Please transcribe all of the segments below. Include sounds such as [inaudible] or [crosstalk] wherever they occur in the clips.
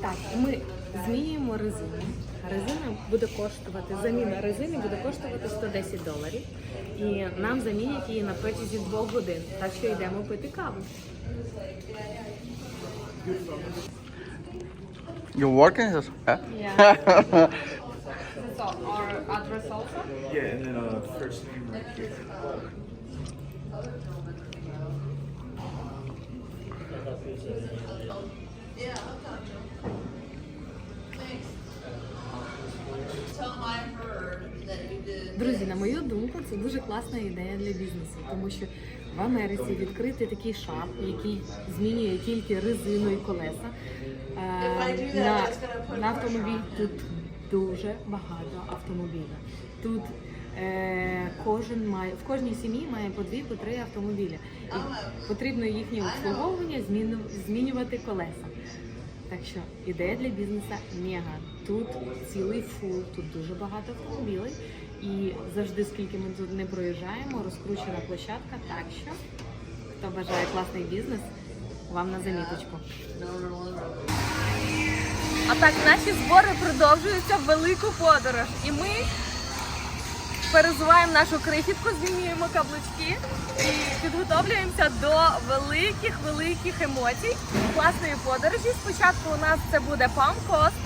Так, ми змінюємо резину. Резина буде коштувати, заміна резини буде коштувати 110 доларів. І нам замінять її на протязі двох годин. Так що йдемо пити каву. You working here? Yeah. Yeah. [laughs] So our address also? Yeah, and then uh, first name right here. Друзі, на мою думку, це дуже класна ідея для бізнесу, тому що в Америці відкрити такий шап, який змінює тільки резину і колеса. е, На, на автомобіль тут дуже багато автомобілів. Тут кожен має в кожній сім'ї має по дві, по три автомобілі. І потрібно їхнє обслуговування змінювати колеса. Так що ідея для бізнесу мега. Тут цілий фул, тут дуже багато автомобілів. І завжди, скільки ми тут не проїжджаємо, розкручена площадка. Так що, хто бажає класний бізнес, вам на заміточку. А так, наші збори продовжуються велику подорож. І ми перезуваємо нашу крихітку, змінюємо каблучки і підготовлюємося до великих великих емоцій класної подорожі. Спочатку у нас це буде Coast,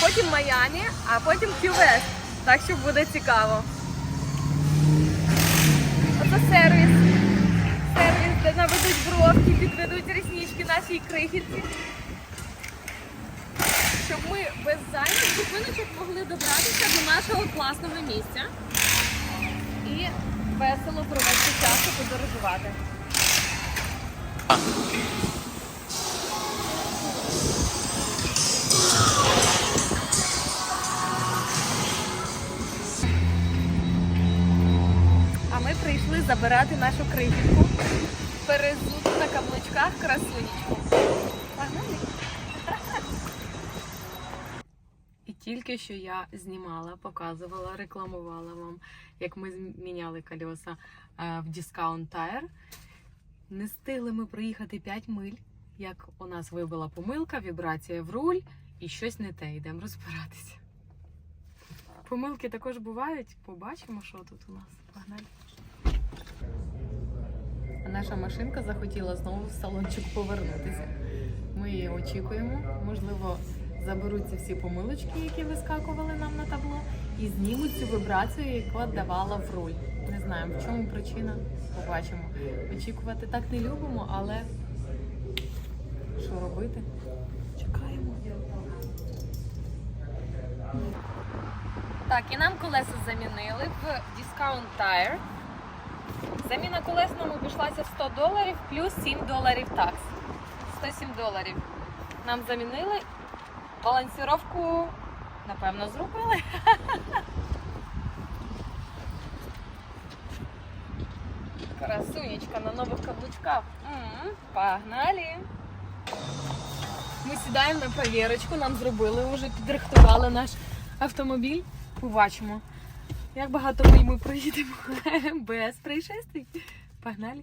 потім Майамі, а потім Кювест. Так що буде цікаво. Оце сервіс. Сервіс, де наведуть бровки, підведуть реснички нашій крихітці. Щоб ми без зайвих зупиночок могли добратися до нашого класного місця і весело провести час і подорожувати. А ми прийшли забирати нашу крихітку. Перезуту на каблучках красунечку. Тільки що я знімала, показувала, рекламувала вам, як ми зміняли колеса е, в Discount Tire. Не встигли ми проїхати 5 миль, як у нас вибила помилка, вібрація в руль і щось не те. Йдемо розбиратися. Помилки також бувають. Побачимо, що тут у нас. Погнали. Наша машинка захотіла знову в салончик повернутися. Ми її очікуємо. Можливо, заберуть ці всі помилочки, які вискакували нам на табло, і знімуть цю вібрацію, яку давала в руль. Не знаємо, в чому причина. Побачимо. Очікувати так не любимо, але що робити? Чекаємо. Так, і нам колеса замінили в Discount Tire. Заміна колес нам обійшлася 100 доларів плюс 7 доларів такс. 107 доларів. Нам замінили. Балансіровку, напевно, зробили. Красунечка на нових каблучках. М, Погнали! Ми сідаємо на перевірочку, нам зробили, вже підрихтували наш автомобіль. Побачимо, як багато ми, ми проїдемо [laughs] без происшествий. Погнали!